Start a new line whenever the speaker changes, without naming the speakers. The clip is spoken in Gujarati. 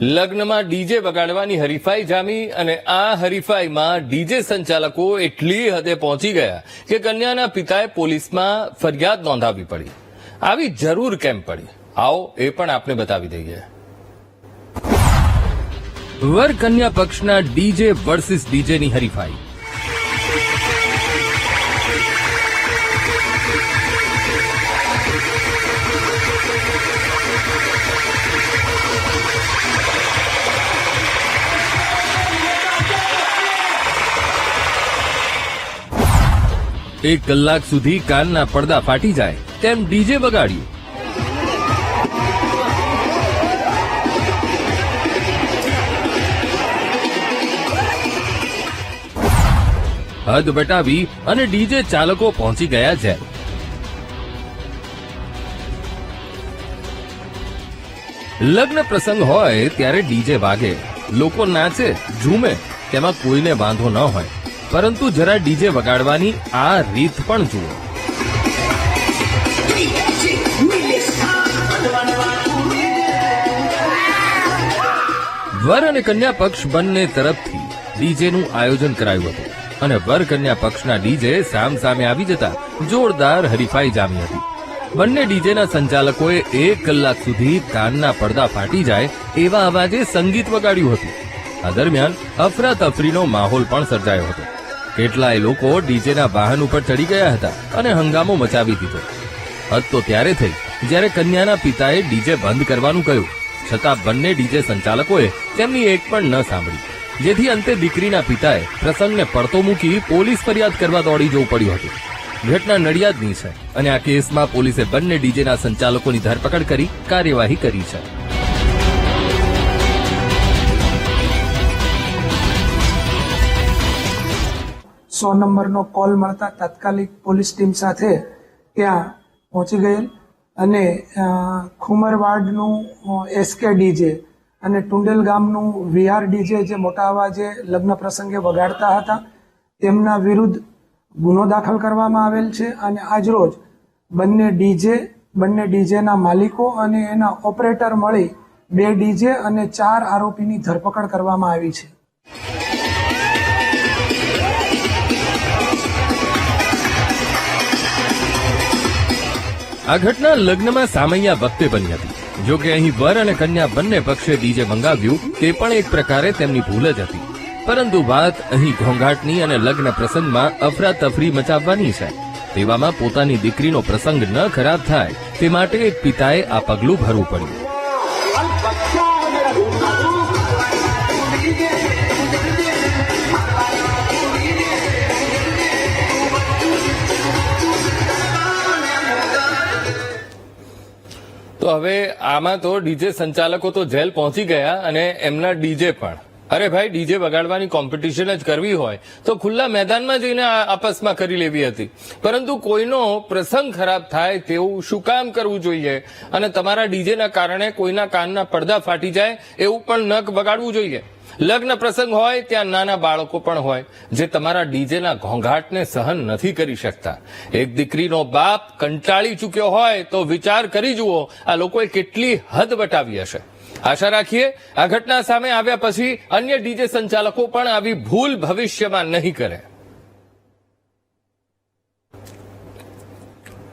લગ્નમાં ડીજે વગાડવાની હરીફાઈ જામી અને આ હરીફાઈમાં ડીજે સંચાલકો એટલી હદે પહોંચી ગયા કે કન્યાના પિતાએ પોલીસમાં ફરિયાદ નોંધાવી પડી. આવી જરૂર કેમ પડી? આવો એ પણ આપને બતાવી દઈએ. વર કન્યા પક્ષના ડીજે વર્સિસ ડીજેની હરીફાઈ. એક કલાક સુધી કાનના પડદા ફાટી જાય, તેમ ડીજે વગાડ્યું. હદ વટાવી અને ડીજે ચાલકો પહોંચી ગયા છે લગ્ન પ્રસંગ હોય ત્યારે ડીજે વાગે, લોકો નાચે, ઝૂમે, તેમાં કોઈને વાંધો ન હોય. પરંતુ જરા ડીજે વગાડવાની આ રીત પણ જુઓ. વર અને કન્યા પક્ષ બંને તરફથી ડીજેનું આયોજન કરાયું હતું અને વર કન્યા પક્ષના ડીજે સામ સામે આવી જતા જોરદાર હરીફાઈ જામી હતી. બંને ડીજેના સંચાલકોએ એક કલાક સુધી કાનના પડદા ફાટી જાય એવા અવાજે સંગીત વગાડ્યું હતું. આ દરમિયાન અફરાતફરીનો માહોલ પણ સર્જાયો હતો. કેટલાય લોકો ડીજેના વાહન ઉપર ચડી ગયા હતા અને હંગામો મચાવી દીધો. હદ તો ત્યારે થઈ, જ્યારે કન્યાના પિતાએ ડીજે બંધ કરવાનું કહ્યું. છતાં બંને ડીજે સંચાલકોએ તેમની એક પણ ન સાંભળી. જેથી અંતે દીકરીના પિતાએ પ્રસંગને પડતો મૂકી પોલીસ ફરિયાદ કરવા દોડી જવું પડ્યું હતું. ઘટના નડિયાદની છે અને આ કેસમાં પોલીસે બંને ડીજેના સંચાલકોની ધરપકડ કરી કાર્યવાહી કરી છે.
સો નંબરનો કોલ મળતા તાત્કાલિક પોલીસ ટીમ સાથે ત્યાં પહોંચી ગયેલ અને ખુમરવાડનું એસકે ડીજે અને ટુંડેલ ગામનું વીઆર ડીજે જે મોટા અવાજે લગ્ન પ્રસંગે વગાડતા હતા, તેમના વિરુદ્ધ ગુનો દાખલ કરવામાં આવેલ છે અને આજરોજ બંને ડીજે બંને ડીજેના માલિકો અને એના ઓપરેટર મળી બે ડીજે અને ચાર આરોપીની ધરપકડ કરવામાં આવી છે.
આ ઘટના લગ્નમાં સામૈયા વખતે બની હતી. જો કે અહીં વર અને કન્યા બંને પક્ષે ડીજે મંગાવ્યું, તે પણ એક પ્રકારે તેમની ભૂલ જ હતી. પરંતુ વાત અહીં ઘોંઘાટની અને લગ્ન પ્રસંગમાં અફરાતફરી મચાવવાની છે. તેવામાં પોતાની દીકરીનો પ્રસંગ ન ખરાબ થાય, તે માટે એક પિતાએ આ પગલું ભરવું પડ્યું. તો હવે આમાં તો ડીજે સંચાલકો તો જેલ પહોંચી ગયા અને એમના ડીજે પણ. અરે ભાઈ, ડીજે વગાડવાની કોમ્પિટિશન જ કરવી હોય તો ખુલ્લા મેદાનમાં જઈને આપસમાં કરી લેવી હતી. પરંતુ કોઈનો પ્રસંગ ખરાબ થાય તેવું શું કામ કરવું જોઈએ? અને તમારા ડીજેના કારણે કોઈના કાનના પડદા ફાટી જાય એવું પણ નખ વગાડવું જોઈએ? લગ્ન પ્રસંગ હોય ત્યાં નાના બાળકો પણ હોય, જે તમારા ડીજેના ઘોંઘાટને સહન નથી કરી શકતા. એક દીકરીનો બાપ કંટાળી ચૂક્યો હોય તો વિચાર કરી જુઓ, આ લોકોએ કેટલી હદ વટાવી હશે. આશા રાખીએ, આ ઘટના સામે આવ્યા પછી અન્ય ડીજે સંચાલકો પણ આવી ભૂલ ભવિષ્યમાં નહીં કરે.